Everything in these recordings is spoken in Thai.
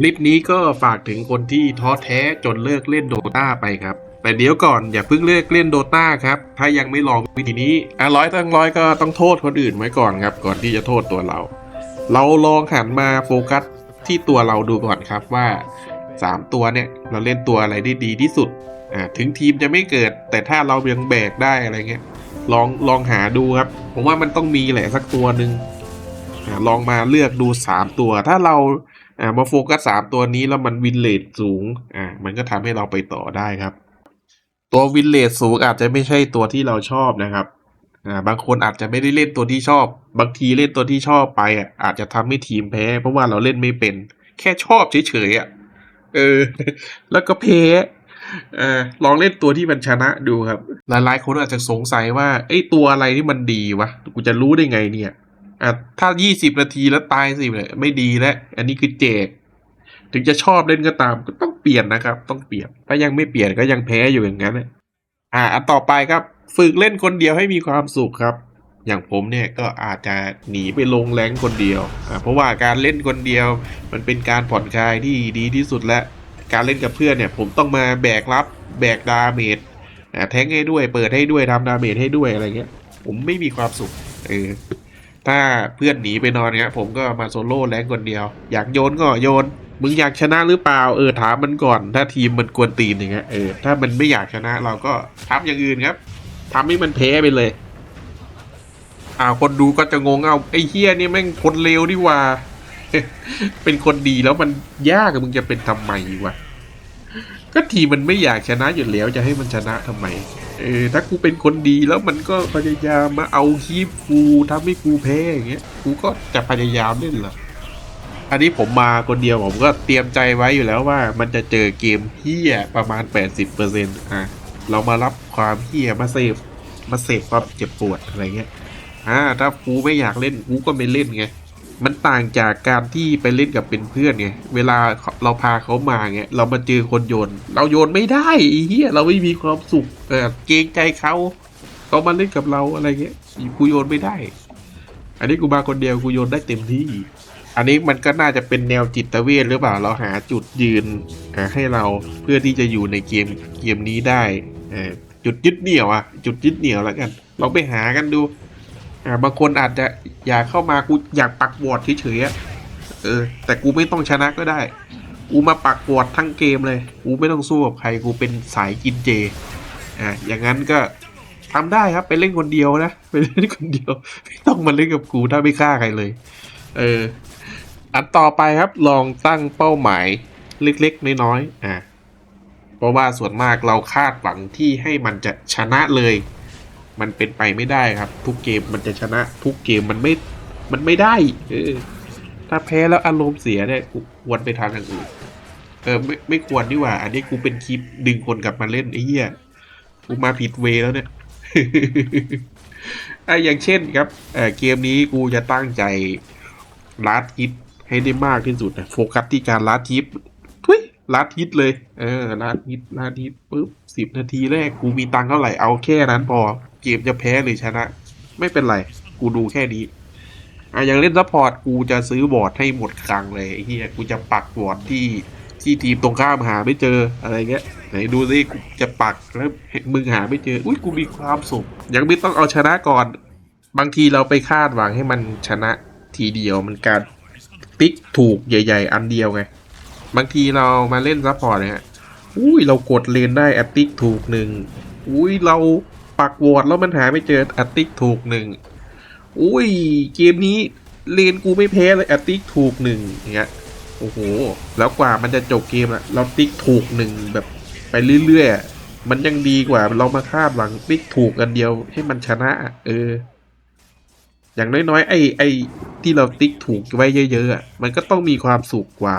คลิปนี้ก็ฝากถึงคนที่ท้อแท้จนเลิกเล่นโดตาไปครับ แต่เดี๋ยวก่อนอย่าเพิ่งเลิกเล่นโดตาครับ ถ้ายังไม่ลองวิธีนี้อะร้อยตั้งร้อยก็ต้องโทษคนอื่นไว้ก่อนครับ ก่อนที่จะโทษตัวเรา เราลองหันมาโฟกัสที่ตัวเราดูก่อนครับว่า 3 ตัวเนี่ยเราเล่นตัวอะไรได้ดีที่สุดอ่าถึงทีมจะไม่เกิด แต่ถ้าเรายังแบกได้อะไรเงี้ยลองลองหาดูครับ ผมว่ามันต้องมีแหละสักตัวหนึ่งอ่าลองมาเลือกดู 3 ตัว ถ้าเรา อ่ามาโฟกัสสามตัวนี้แล้วมันวินเลทสูงอ่ามันก็ทำให้เราไปต่อได้ครับ ตัววินเลทสูงอาจจะไม่ใช่ตัวที่เราชอบนะครับอ่าบางคนอาจจะไม่ได้เล่นตัวที่ชอบ บางทีเล่นตัวที่ชอบไปอะอาจจะทำให้ทีมแพ้ เพราะว่าเราเล่นไม่เป็น แค่ชอบเฉยๆอะเออ แล้วก็แพ้เออลองเล่นตัวที่มันชนะดูครับ หลายๆคนอาจจะสงสัยว่าไอ้ตัวอะไรที่มันดีวะ กูจะรู้ได้ไงเนี่ย อะถ้า20นาทีแล้วตายสิเนี่ยไม่ดีแล้วอันนี้คือเจก ถึงจะชอบเล่นก็ตามก็ต้องเปลี่ยนนะครับ ต้องเปลี่ยน ถ้ายังไม่เปลี่ยนก็ยังแพ้อยู่อย่างนั้นน่ะอ่าอันต่อไปครับ ฝึกเล่นคนเดียวให้มีความสุขครับ อย่างผมเนี่ยก็อาจจะหนีไปลงแรงคนเดียวอ่าเพราะว่าการเล่นคนเดียว มันเป็นการผ่อนคลายที่ดีที่สุดและการเล่นกับเพื่อนเนี่ย ผมต้องมาแบกรับ แบกดาเมจอ่าแทงให้ด้วย เปิดให้ด้วยทำดาเมจให้ด้วยอะไรเงี้ย ผมไม่มีความสุข เออ ถ้าเพื่อนหนีไปนอนเงี้ยผมก็มาโซโล่แรงคนเดียว อยากโยนก็โยน มึงอยากชนะหรือเปล่า เออถามมันก่อน ถ้าทีมมันกวนตีนอย่างเงี้ย เออถ้ามันไม่อยากชนะเราก็ทำอย่างอื่นครับทำให้มันแพ้ไปเลย อ่าคนดูก็จะงงเอาไอ้เฮียนี่แม่งคนเลวดีว่าเป็นคนดีแล้วมันยากมึงจะเป็นทำไมวะก็ทีมมันไม่อยากชนะอยู่แล้วจะให้มันชนะทำไม เออถ้ากูเป็นคนดีแล้วมันก็พยายามมาเอาคีบกูทำให้กูแพ้อย่างเงี้ยกูก็จะพยายามเล่นเหรออันนี้ผมมาคนเดียวผมก็เตรียมใจไว้อยู่แล้วว่า มันจะเจอเกมเฮี้ยประมาณ 80%อะเรามารับความเฮี้ยมาเซฟมาเซฟความเจ็บปวดอะไรเงี้ยอ่าถ้ากูไม่อยากเล่นกูก็ไม่เล่นไง มันต่างจากการที่ไปเล่นกับเป็นเพื่อนไงเวลาเราพาเขามาเงี้ยเรามาเจอคนโยน เราโยนไม่ได้อ้เฮี้ยเราไม่มีความสุขเออเกรงใจเขาเขามาเล่นกับเราอะไรเงี้ยกูโยนไม่ได้ อันนี้กูมาคนเดียวกูโยนได้เต็มที่ อันนี้มันก็น่าจะเป็นแนวจิตเวชหรือเปล่าเราหาจุดยืนให้เราเพื่อที่จะอยู่ในเกมเกมนี้ได้จุดยึดเหนี่ยวอะจุดยึดเหนี่ยวแล้วกันเราไปหากันดู อ่าบางคนอาจจะอยากเข้ามากูอยากปักวอร์ดเฉยๆเออ แต่กูไม่ต้องชนะก็ได้ กูมาปักวอร์ดทั้งเกมเลย กูไม่ต้องสู้กับใครกูเป็นสายกินเจ อ่าอย่างนั้นก็ทำได้ครับไปเล่นคนเดียวนะไปเล่นคนเดียว ไม่ต้องมาเล่นกับกูถ้าไม่ฆ่าใครเลย เออ อันต่อไปครับลองตั้งเป้าหมายเล็กๆน้อยๆอ่าเพราะว่าส่วนมากเราคาดหวังที่ให้มันจะชนะเลย มันเป็นไปไม่ได้ครับ ทุกเกมมันจะชนะ ทุกเกมมันไม่ มันไม่ได้เออถ้าแพ้แล้วอารมณ์เสียเนี่ยกูควรไปทางอย่างอื่นเออไม่ไม่ควรดีกว่า อันนี้กูเป็นคลิปดึงคนกลับมาเล่นไอ้เหี้ยกูมาผิดเวแล้วเนี่ยไอะอย่างเช่นครับเออเกมนี้กูจะตั้งใจลัดฮิตให้ได้มากที่สุดนะโฟกัสที่การลัดฮิตทุย ลัดฮิตเลย เออลัดฮิตลัดฮิตปุ๊บสิบนาทีแรกกูมีตังค์เท่าไหร่เอาแค่นั้นพอ เกมจะแพ้หรือชนะ ไม่เป็นไร กูดูแค่นี้อะอย่างเล่นซัพพอร์ตกูจะซื้อบอร์ดให้หมดคลังเลยไอเฮียกูจะปักบอร์ดที่ที่ทีมตรงข้ามหาไม่เจออะไรเงี้ยไหนดูสิกูจะปักแล้วมึงหาไม่เจอ อุ้ยกูมีความสุขยังไม่ต้องเอาชนะก่อน บางทีเราไปคาดหวังให้มันชนะทีเดียวมันการติ๊กถูกใหญ่ ๆ อันเดียวไง บางทีเรามาเล่นซัพพอร์ตเนี่ยอุ้ยเรากดเลนได้แอตติกถูกหนึ่งอุ้ยเราปักวอร์ดแล้วมันหาไม่เจอแอตติกถูกหนึ่งอุ้ยเกมนี้เลนกูไม่แพ้เลยแอะติ๊กถูกหนึ่งอย่างเงี้ยโอ้โห แล้วกว่ามันจะจบเกมอะเราติ๊กถูกหนึ่งแบบไปเรื่อยๆ มันยังดีกว่าเรามาคาดหวังติ๊กถูกกันเดียวให้มันชนะ เออ อย่างน้อยๆไอ้ไอ้ที่เราติ๊กถูกไว้เยอะๆมันก็ต้องมีความสุขกว่า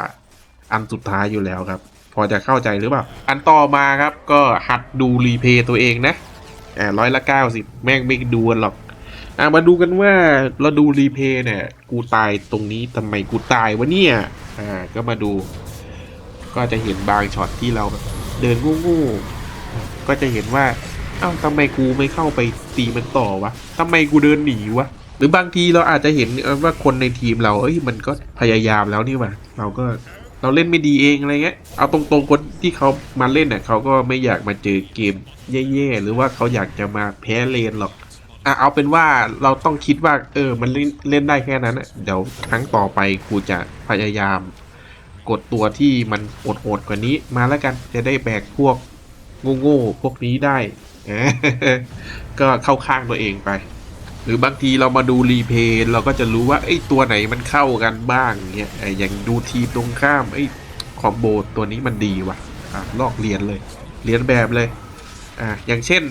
อันสุดท้ายอยู่แล้วครับ พอจะเข้าใจหรือเปล่า อันต่อมาครับก็หัดดูรีเพย์ตัวเองนะอ่าร้อยละเก้าสิบแม่งไม่ดูกันหรอกอะมาดูกันว่าเราดูรีเพย์เนี่ย กูตายตรงนี้ทำไมกูตายวะเนี่ยอ่าก็มาดู ก็จะเห็นบางช็อตที่เราเดินงู้ๆก็จะเห็นว่าเอ้าทำไมกูไม่เข้าไปตีมันต่อวะทำไมกูเดินหนีวะหรือบางทีเราอาจจะเห็นว่าคนในทีมเราเอ้ยมันก็พยายามแล้วนี่หว่าเราก็ เราเล่นไม่ดีเองอะไรเงี้ย เอาตรงๆคนที่เขามาเล่นเนี่ยเขาก็ไม่อยากมาเจอเกมแย่ๆหรือว่าเขาอยากจะมาแพ้เลนหรอกอะเอาเป็นว่าเราต้องคิดว่า เออ มันเล่นเล่นได้แค่นั้นนะเดี๋ยวครั้งต่อไปกูจะพยายาม กดตัวที่มันโหดๆกว่านี้ มาแล้วกันจะได้แบกพวกโง่ๆพวกนี้ได้ก็เข้าข้างตัวเองไป รือบางทีเรามาดูรีเพย์เราก็จะรู้ว่าไอ้ตัวไหนมันเข้ากันบ้างเงี้ยอย่างดูทีมตรงข้ามไอ้คอมโบตัวนี้มันดีว่ะอะลอกเรียนเลยเรียนแบบเลยอะอย่างเช่น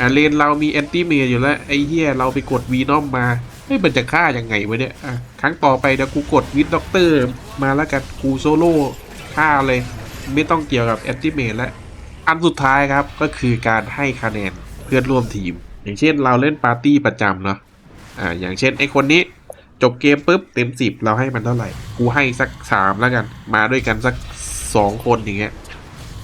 อะเลนเรามีแอนตี้เมียอยู่แล้วไอ้เฮียเราไปกดวีนอมมาเฮ้ยมันจะฆ่ายังไงวะเนี่ยอะครั้งต่อไปเดี๋ยวกูกดวิดด็อกเตอร์มาแล้วกันกูโซโล่ฆ่าเลย ไม่ต้องเกี่ยวกับแอนตี้เมยแล้วอันสุดท้ายครับก็คือการให้คะแนนเพื่อนร่วมทีม อย่างเช่นเราเล่นปาร์ตี้ประจำเนาะอ่าอย่างเช่นไอคนนี้จบเกมปุ๊บเต็มสิบเราให้มันเท่าไหร่ กูให้สักสามแล้วกัน มาด้วยกันสักสองคนอย่างเงี้ย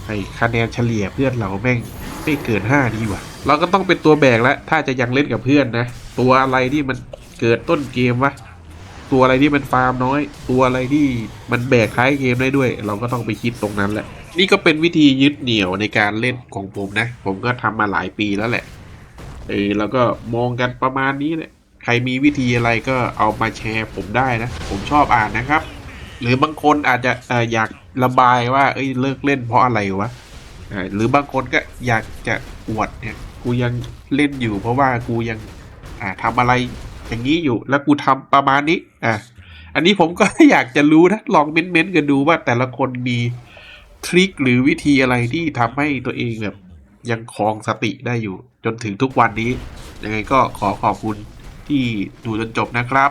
ให้คะแนนเฉลี่ยเพื่อนเราแม่งไม่เกินห้าดีกว่าเราก็ต้องเป็นตัวแบกแล้วถ้าจะยังเล่นกับเพื่อนนะ ตัวอะไรที่มันเกิดต้นเกมวะตัวอะไรที่มันฟาร์มน้อย ตัวอะไรที่มันแบกท้ายเกมได้ด้วย เราก็ต้องไปคิดตรงนั้นแหละ นี่ก็เป็นวิธียึดเหนี่ยวในการเล่นของผมนะ ผมก็ทำมาหลายปีแล้วแหละ เออแล้วก็มองกันประมาณนี้แหละใครมีวิธีอะไรก็เอามาแชร์ผมได้นะ ผมชอบอ่านนะครับ หรือบางคนอาจจะออยากระบายว่าเอ้ยเลิกเล่นเพราะอะไรวะหรือบางคนก็อยากจะอวดเนี่ยกูยังเล่นอยู่ เพราะว่ากูยังอ่าทำอะไรอย่างนี้อยู่ แล้วกูทำประมาณนี้อะอันนี้ผมก็อยากจะรู้นะลองเม้นๆกันดูว่าแต่ละคนมีทริคหรือวิธีอะไรที่ทำให้ตัวเองแบบ ยังครองสติได้อยู่ จนถึงทุกวันนี้ ยังไงก็ขอขอบคุณที่ดูจนจบนะครับ